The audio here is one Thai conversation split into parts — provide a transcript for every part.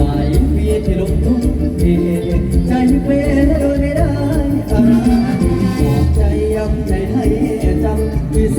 ลายปีชลงทุนเทใจเป็นโดยไม่ด้อะไรบอกใจยำใจให้จำที่เส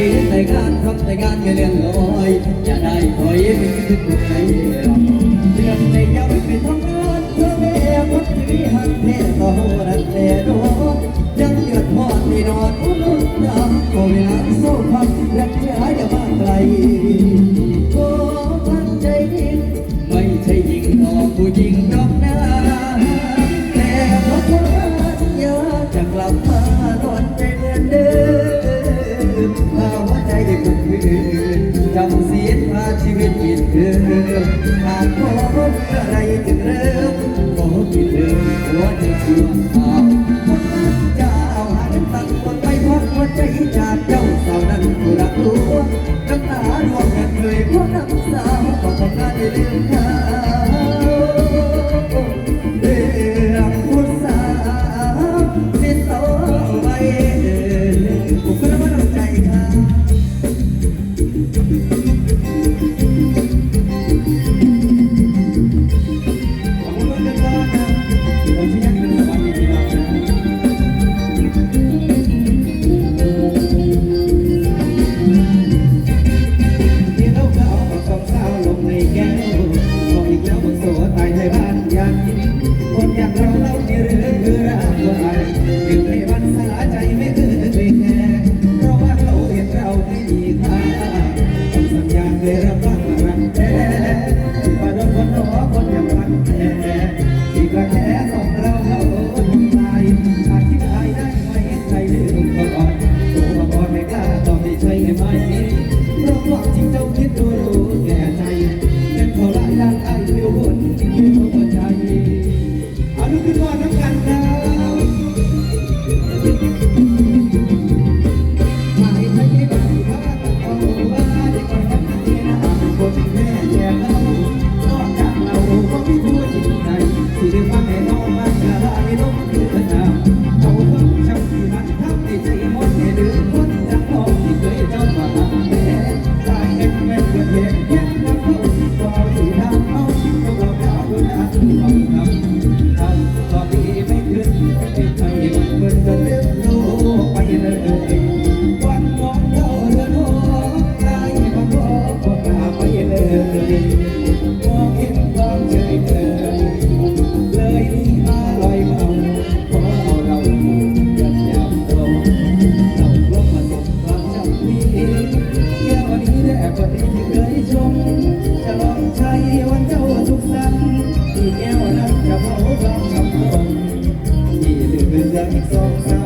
ยืนงานทำแต่งานไม่เลื่อนลอยจะได้คอยเป็นที่ถูกใจเรื่องในยามไม่ทำงานเพื่อแม่คนที่หันแท้ต่อรักแต่ดวงยังเกิดพอดไม่นอนอุ่นน้ำก็เวลาโซ่พักรักเธออย่ามาไกล หัวใจเสีย ที่เจ้าคิดตัวรู้แก่ใจเป็นเพราะร่างกาเดียวบนที่ยืนหัวใจอนุกรณ์น้ำกันนะ จากวันที่เคยชจะลองใช้วันเจ้าทุกนั้นที่แก้วนั้นจะเผาลองคำตรงที่เรื่องอีกสอง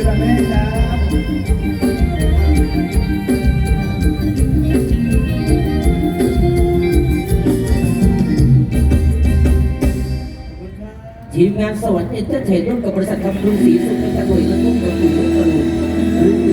ทีมงานสวรรค์เอ็นเตอร์เทนร่วมกับบริษัทคำรุงศรีสุขในตะลุยและทุ่งกระดูกกระดูก